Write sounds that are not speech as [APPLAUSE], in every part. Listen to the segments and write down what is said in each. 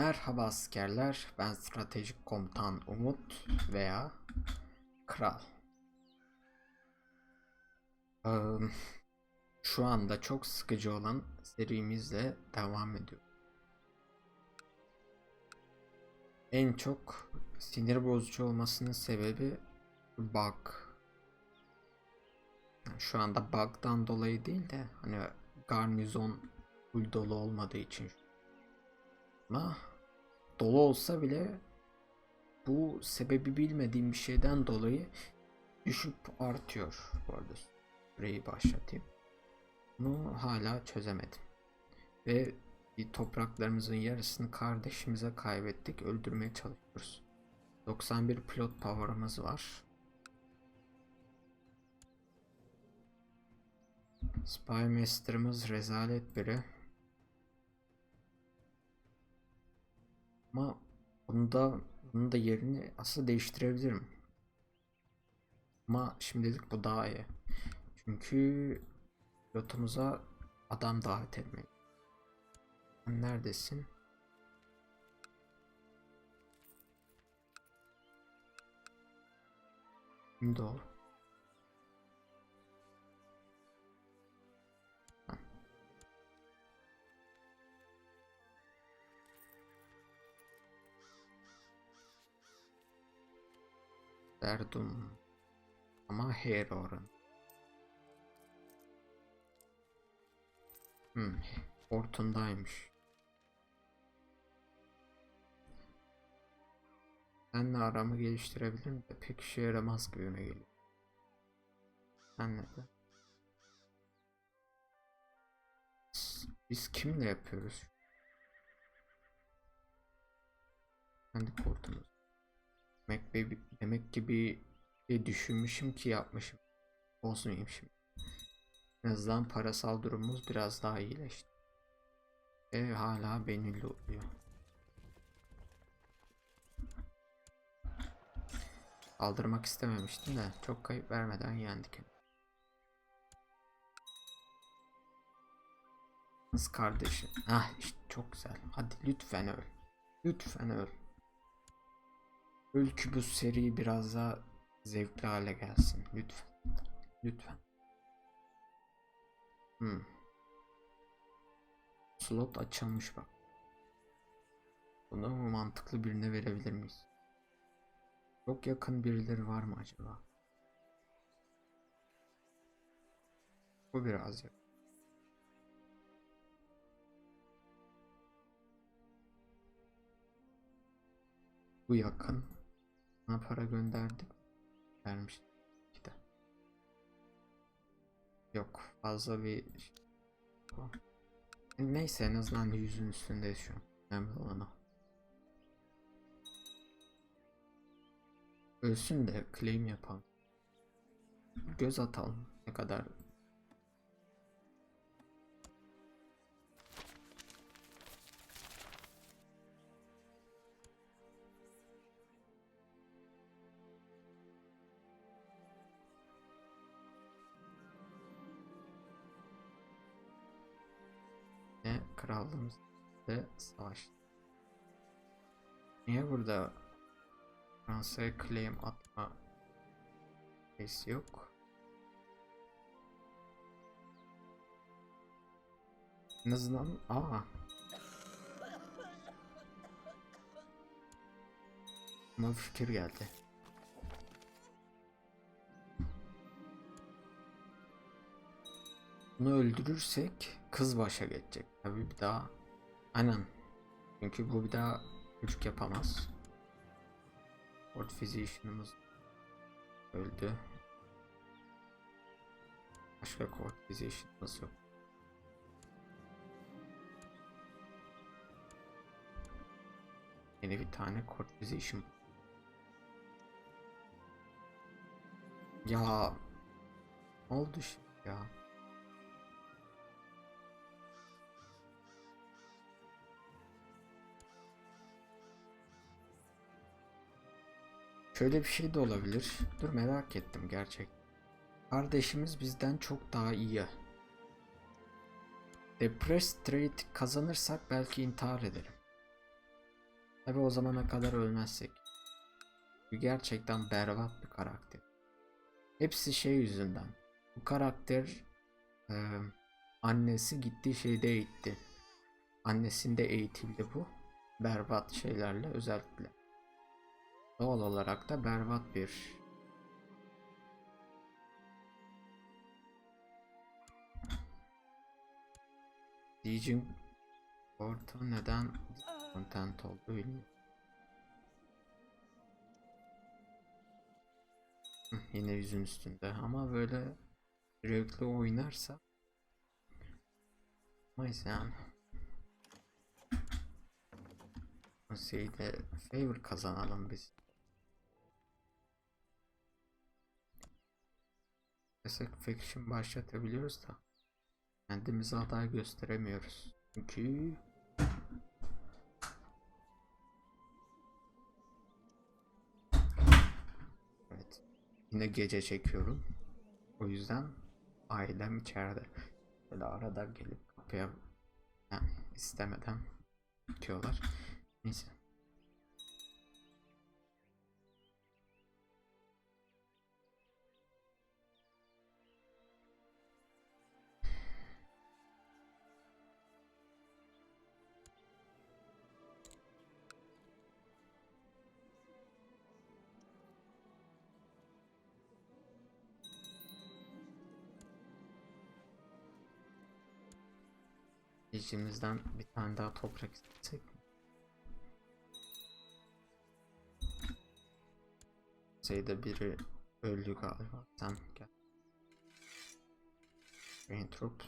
Merhaba askerler, ben stratejik komutan Umut veya Kral. Eee, şu anda çok sıkıcı olan serimizle devam ediyor. En çok sinir bozucu olmasının sebebi bug. Yani şu anda bug'dan dolayı değil de hani garnizon full dolu olmadığı için ama dolu olsa bile bu sebebi bilmediğim bir şeyden dolayı düşüp artıyor. Bu arada süreyi başlatayım. Bunu hala çözemedim. Ve topraklarımızın yarısını kardeşimize kaybettik. Öldürmeye çalışıyoruz. 91 pilot power'ımız var. Spy Master'ımız rezalet biri. Ama bunu da bunun da yerini aslında değiştirebilirim. Ama şimdilik bu daha iyi. Çünkü pilotumuza adam davet etmek. Neredesin? Şimdi ol. Verdum. Ama hair oran. Hmm, Horton'daymış. Benle aramı geliştirebilirim de pek işe yaramaz gibime geliyor. Sen nerede? Biz- kimle yapıyoruz? Kendi kortumuz. Demek, bir, demek ki bir şey düşünmüşüm ki yapmışım. Bozmayayım şimdi. En azından parasal durumumuz biraz daha iyileşti. Ve hala beni lootluyor. Aldırmak istememiştim de çok kayıp vermeden yendik. Kız kardeşim. Ah işte çok güzel. Hadi lütfen öl. Lütfen öl. Öl bu seri biraz daha zevkli hale gelsin. Lütfen. Lütfen. Hmm. Slot açılmış bak. Bunu mantıklı birine verebilir miyiz? Çok yakın birileri var mı acaba? Bu biraz yakın. Bu yakın. Bana para gönderdik. Vermiş. De. Yok fazla bir şey. Neyse en azından yüzün üstünde şu. Önemli olan o. Ölsün de claim yapalım. Göz atalım. Ne kadar krallığımız ve savaş. Niye burada Fransa'ya claim atma şeysi yok? En azından aa Buna fikir geldi. Bunu öldürürsek kız başa geçecek. Tabii bir daha aynen. Çünkü bu bir daha çocuk yapamaz. Fort Physician'ımız öldü. Başka Court Physician'ımız yok. Yeni bir tane Court Physician. Ya ne oldu şimdi ya? Şöyle bir şey de olabilir. Dur merak ettim gerçek. Kardeşimiz bizden çok daha iyi. Depressed Trade kazanırsak belki intihar ederim. Tabi o zamana kadar ölmezsek. Bu gerçekten berbat bir karakter. Hepsi şey yüzünden. Bu karakter e, annesi gittiği şeyde eğitti. Annesinde eğitildi bu. Berbat şeylerle özellikle. Doğal olarak da berbat bir Legion orta neden content oldu bilmiyorum. Yine yüzün üstünde ama böyle sürekli oynarsa Neyse yani. Şeyde favor kazanalım biz. Desek faction başlatabiliyoruz da kendimizi aday gösteremiyoruz. Çünkü Evet. Yine gece çekiyorum. O yüzden ailem içeride. Böyle arada gelip kapıya yani istemeden diyorlar. Neyse. İçimizden bir tane daha toprak istesek? Şeyde biri öldü galiba. Sen gel. Raintrop.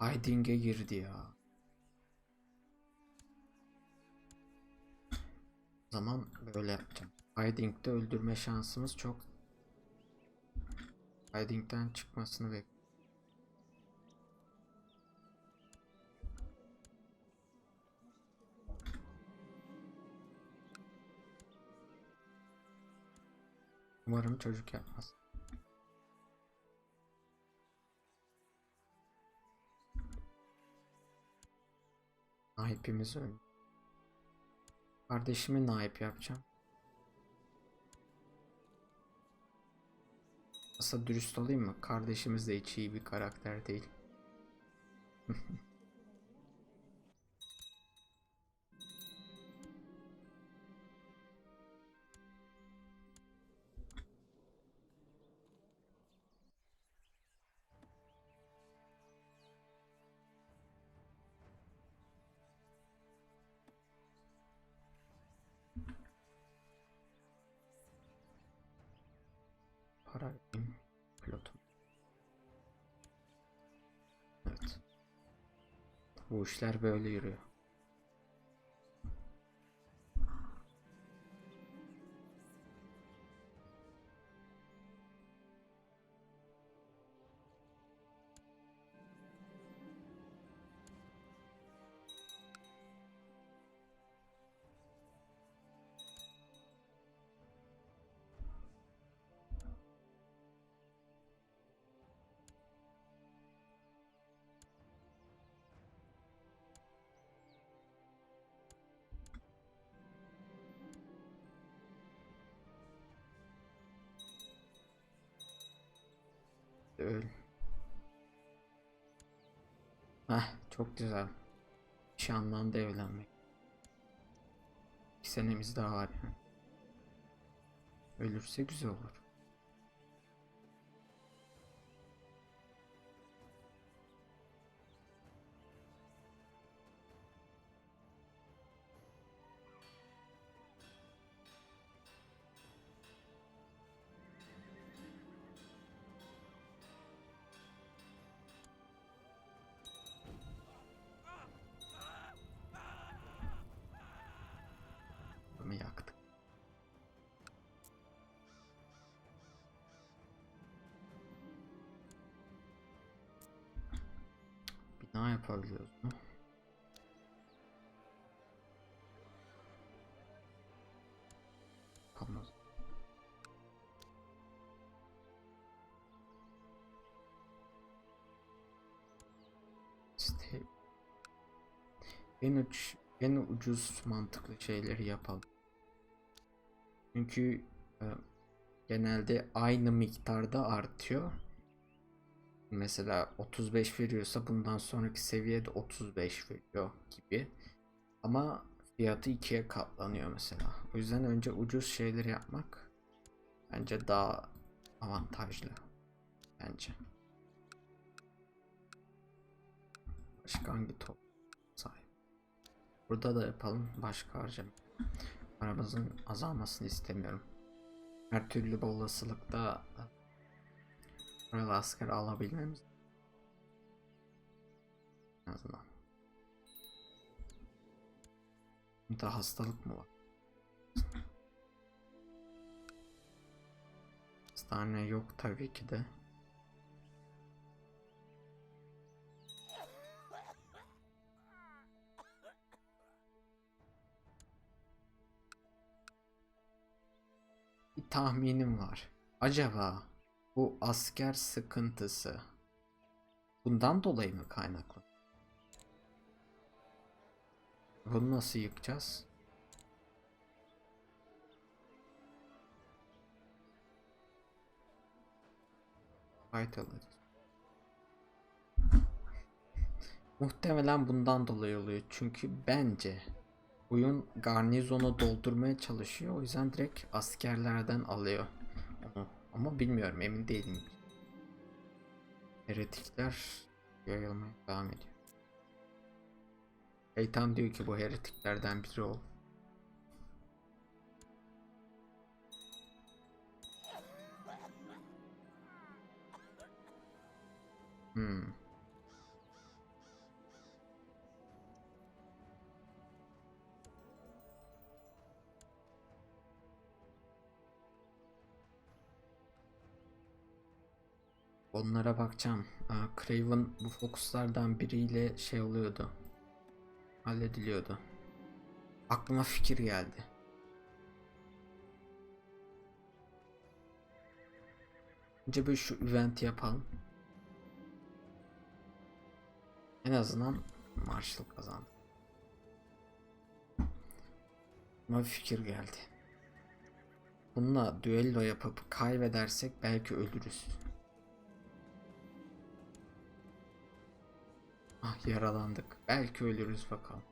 Hiding'e girdi ya. Zaman böyle yapacağım. Hiding'de öldürme şansımız çok. Hiding'den çıkmasını bek. Umarım çocuk yapmaz. Naipimiz öldü. Kardeşimi naip yapacağım. Aslında dürüst olayım mı? Kardeşimiz de hiç iyi bir karakter değil. [LAUGHS] Bu işler böyle yürüyor. Öyle. Heh, çok güzel. Nişanlandı evlenmek. İki senemiz daha var. Ölürse güzel olur. daha yapabiliyoruz. Yapamaz. İşte en uç en ucuz mantıklı şeyleri yapalım. Çünkü e, genelde aynı miktarda artıyor. Mesela 35 veriyorsa bundan sonraki seviyede 35 veriyor gibi. Ama fiyatı ikiye katlanıyor mesela. O yüzden önce ucuz şeyleri yapmak bence daha avantajlı. Bence. Başka hangi top sahip? Burada da yapalım. Başka harcama. Paramızın azalmasını istemiyorum. Her türlü olasılıkta paralı asker alabilmemiz en azından. Burada hastalık mı var? [LAUGHS] Hastane yok tabii ki de. Tahminim var. Acaba bu asker sıkıntısı bundan dolayı mı kaynaklı? Bunu nasıl yıkacağız? Faydalı. [LAUGHS] Muhtemelen bundan dolayı oluyor. Çünkü bence oyun garnizonu doldurmaya çalışıyor. O yüzden direkt askerlerden alıyor. Ama, bilmiyorum emin değilim. Heretikler yayılmaya devam ediyor. Şeytan diyor ki bu heretiklerden biri ol. Hmm. Onlara bakacağım. Aa, Craven bu fokuslardan biriyle şey oluyordu. Hallediliyordu. Aklıma fikir geldi. Önce bir şu eventi yapalım. En azından Marshall kazandı. Ama fikir geldi. Bununla düello yapıp kaybedersek belki ölürüz. Ah yaralandık. Belki ölürüz bakalım.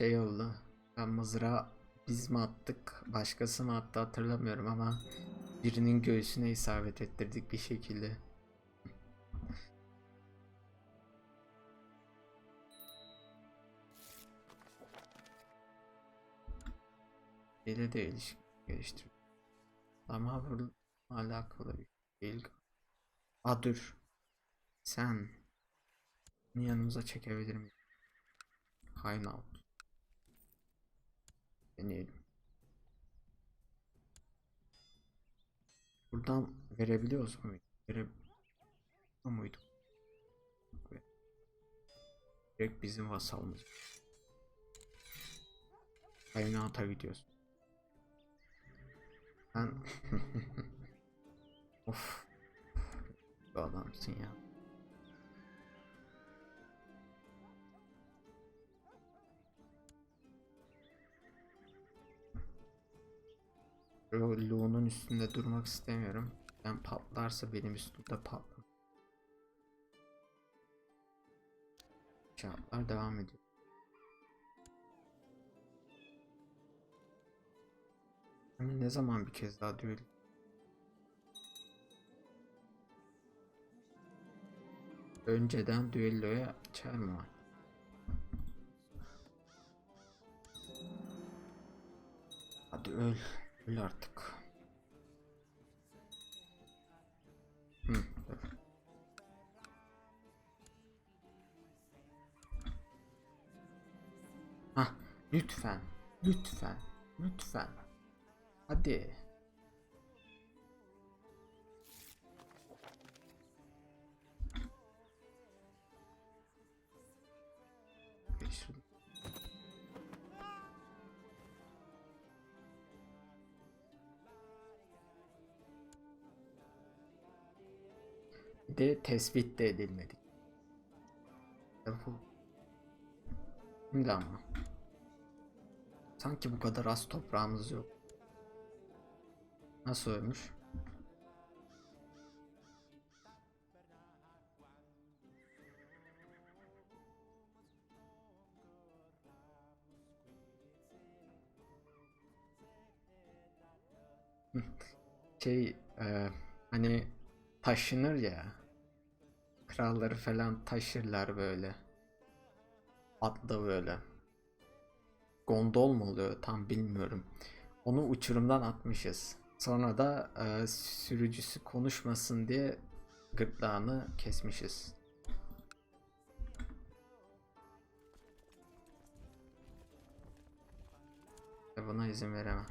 Şey oldu. Ben mızrağı biz mi attık, başkası mı attı hatırlamıyorum ama birinin göğsüne isabet ettirdik bir şekilde. [LAUGHS] Ile de ilişki geliştir. Ama bununla alakalı bir şey değil. Aa dur. Sen yanımıza çekebilir miyim? Out. Deneyelim. Buradan verebiliyoruz mu? Verebiliyor muydu? Direkt bizim vasalımız. Kaynağıta gidiyoruz. Ben [LAUGHS] of bu adamsın ya. Loğunun üstünde durmak istemiyorum. Ben patlarsa benim üstümde patlar. Şartlar devam ediyor. Hani ne zaman bir kez daha düğül? Önceden düelloya çağırma var. Hadi öl. Öl artık. Hı. Hah, lütfen, lütfen, lütfen. Hadi. De tespit de edilmedik. Bu. Şimdi ama. Sanki bu kadar az toprağımız yok. Nasıl ölmüş? Şey e, hani taşınır ya kralları falan taşırlar böyle. Atla böyle. Gondol mu oluyor tam bilmiyorum. Onu uçurumdan atmışız. Sonra da e, sürücüsü konuşmasın diye gırtlağını kesmişiz. Ve buna izin veremem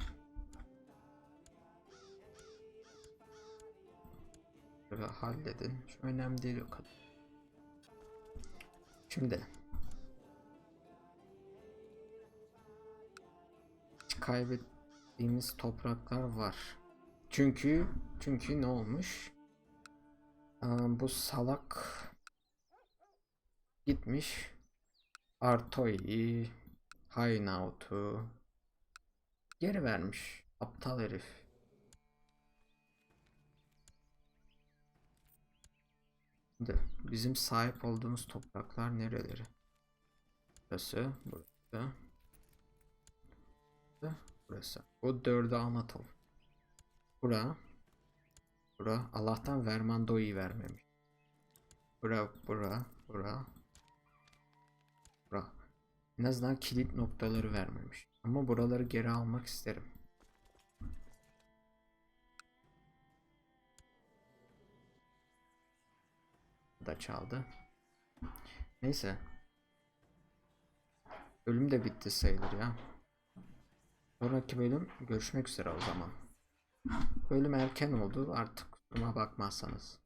Böyle halledin. Şu önemli değil o kadar. Şimdi kaybettiğimiz topraklar var. Çünkü çünkü ne olmuş? Aa, bu salak gitmiş Artoi'yi Hideout'u geri vermiş. Aptal herif. Şimdi bizim sahip olduğumuz topraklar nereleri? Burası, burası, burası. Bu dördü Anatol. Bura, bura. Allah'tan Vermando'yu vermemiş. Bura, bura, bura, bura. En azından kilit noktaları vermemiş. Ama buraları geri almak isterim. Da çaldı. Neyse. Bölüm de bitti sayılır ya. Sonraki bölüm görüşmek üzere o zaman. Bölüm erken oldu artık kusuruma bakmazsanız.